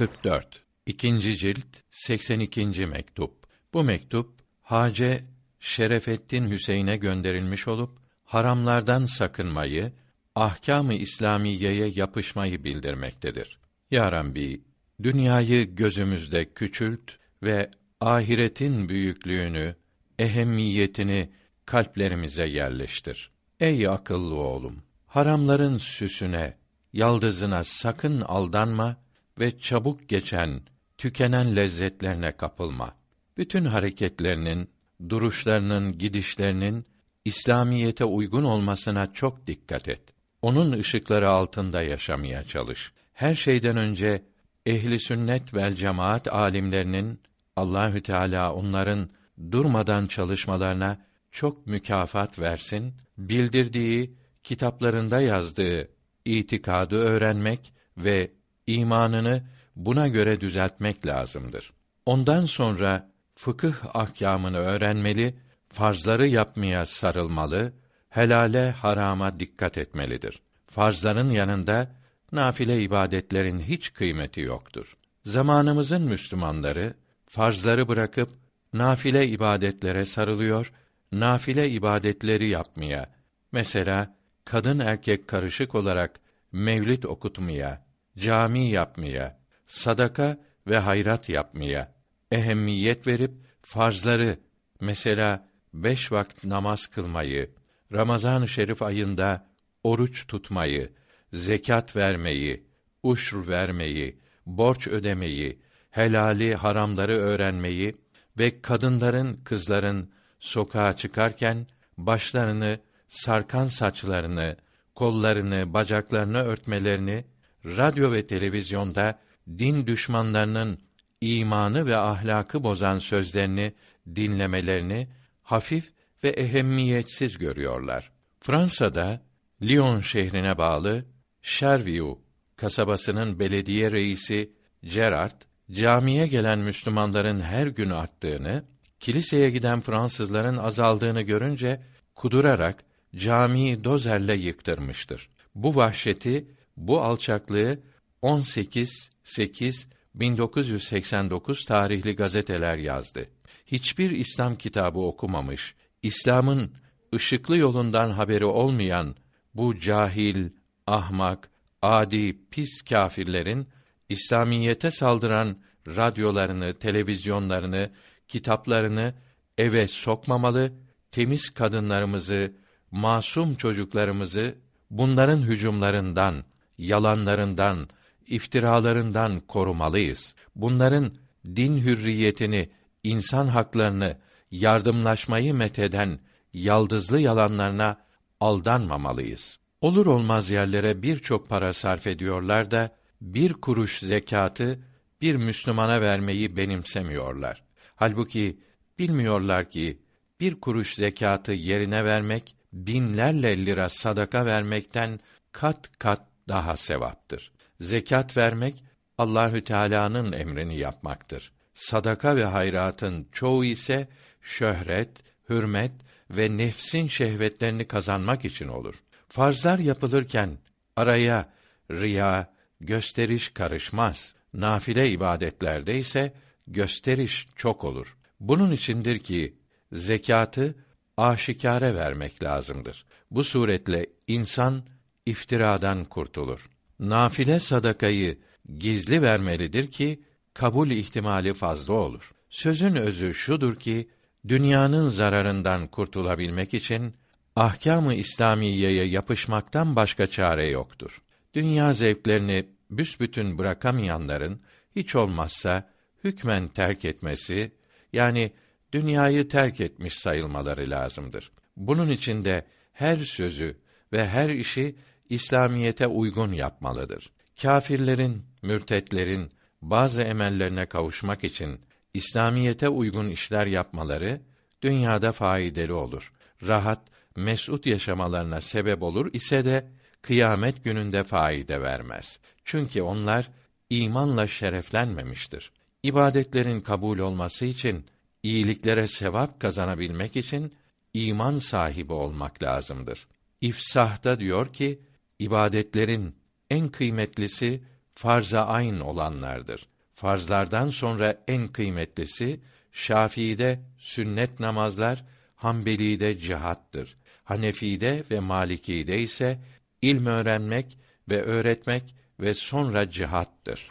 44 İkinci cilt 82. mektup. Bu mektup Hace Şerefettin Hüseyin'e gönderilmiş olup haramlardan sakınmayı, ahkâm-ı İslamiyeye yapışmayı bildirmektedir. Ya Rabbi, dünyayı gözümüzde küçült ve ahiretin büyüklüğünü, ehemmiyetini kalplerimize yerleştir. Ey akıllı oğlum, haramların süsüne, yaldızına sakın aldanma ve çabuk geçen, tükenen lezzetlerine kapılma. Bütün hareketlerinin, duruşlarının, gidişlerinin İslamiyete uygun olmasına çok dikkat et. Onun ışıkları altında yaşamaya çalış. Her şeyden önce ehli sünnet vel cemaat alimlerinin Allahü Teala onların durmadan çalışmalarına çok mükafat versin. Bildirdiği, kitaplarında yazdığı itikadı öğrenmek ve imanını buna göre düzeltmek lazımdır. Ondan sonra fıkıh ahkamını öğrenmeli, farzları yapmaya sarılmalı, helale harama dikkat etmelidir. Farzların yanında nafile ibadetlerin hiç kıymeti yoktur. Zamanımızın Müslümanları farzları bırakıp nafile ibadetlere sarılıyor, nafile ibadetleri yapmaya, mesela kadın erkek karışık olarak mevlid okutmaya, cami yapmaya, sadaka ve hayrat yapmaya ehemmiyet verip farzları mesela beş vakit namaz kılmayı, Ramazan-ı Şerif ayında oruç tutmayı, zekat vermeyi, uşr vermeyi, borç ödemeyi, helali haramları öğrenmeyi ve kadınların, kızların sokağa çıkarken başlarını, sarkan saçlarını, kollarını, bacaklarını örtmelerini, radyo ve televizyonda din düşmanlarının imanı ve ahlakı bozan sözlerini dinlemelerini hafif ve ehemmiyetsiz görüyorlar. Fransa'da Lyon şehrine bağlı Chervieux kasabasının belediye reisi Gerard camiye gelen Müslümanların her gün arttığını, kiliseye giden Fransızların azaldığını görünce kudurarak camiyi dozerle yıktırmıştır. Bu vahşeti, bu alçaklığı 18 8 1989 tarihli gazeteler yazdı. Hiçbir İslam kitabı okumamış, İslam'ın ışıklı yolundan haberi olmayan bu cahil, ahmak, adi, pis kâfirlerin İslamiyete saldıran radyolarını, televizyonlarını, kitaplarını eve sokmamalı, temiz kadınlarımızı, masum çocuklarımızı bunların hücumlarından, yalanlarından, iftiralarından korumalıyız. Bunların din hürriyetini, insan haklarını, yardımlaşmayı metheden yaldızlı yalanlarına aldanmamalıyız. Olur olmaz yerlere birçok para sarf ediyorlar da bir kuruş zekatı bir Müslümana vermeyi benimsemiyorlar. Halbuki bilmiyorlar ki bir kuruş zekatı yerine vermek binlerle lira sadaka vermekten kat kat daha sevaptır. Zekat vermek Allahü Teala'nın emrini yapmaktır. Sadaka ve hayratın çoğu ise şöhret, hürmet ve nefsin şehvetlerini kazanmak için olur. Farzlar yapılırken araya riya, gösteriş karışmaz. Nafile ibadetlerde ise gösteriş çok olur. Bunun içindir ki zekatı aşikare vermek lazımdır. Bu suretle insan iftiradan kurtulur. Nafile sadakayı gizli vermelidir ki kabul ihtimali fazla olur. Sözün özü şudur ki dünyanın zararından kurtulabilmek için ahkâm-ı İslamiyeye yapışmaktan başka çare yoktur. Dünya zevklerini büsbütün bırakamayanların hiç olmazsa hükmen terk etmesi yani dünyayı terk etmiş sayılmaları lazımdır. Bunun için de her sözü ve her işi İslamiyete uygun yapmalıdır. Kâfirlerin, mürtetlerin bazı emellerine kavuşmak için İslamiyete uygun işler yapmaları dünyada faydalı olur. Rahat, mesut yaşamalarına sebep olur ise de kıyamet gününde faide vermez. Çünkü onlar imanla şereflenmemiştir. İbadetlerin kabul olması için iyiliklere sevap kazanabilmek için iman sahibi olmak lazımdır. İfsahta diyor ki ibadetlerin en kıymetlisi farza ayn olanlardır. Farzlardan sonra en kıymetlisi Şafii'de sünnet namazlar, Hanbeli'de cihattır. Hanefi'de ve Maliki'de ise ilm öğrenmek ve öğretmek ve sonra cihattır.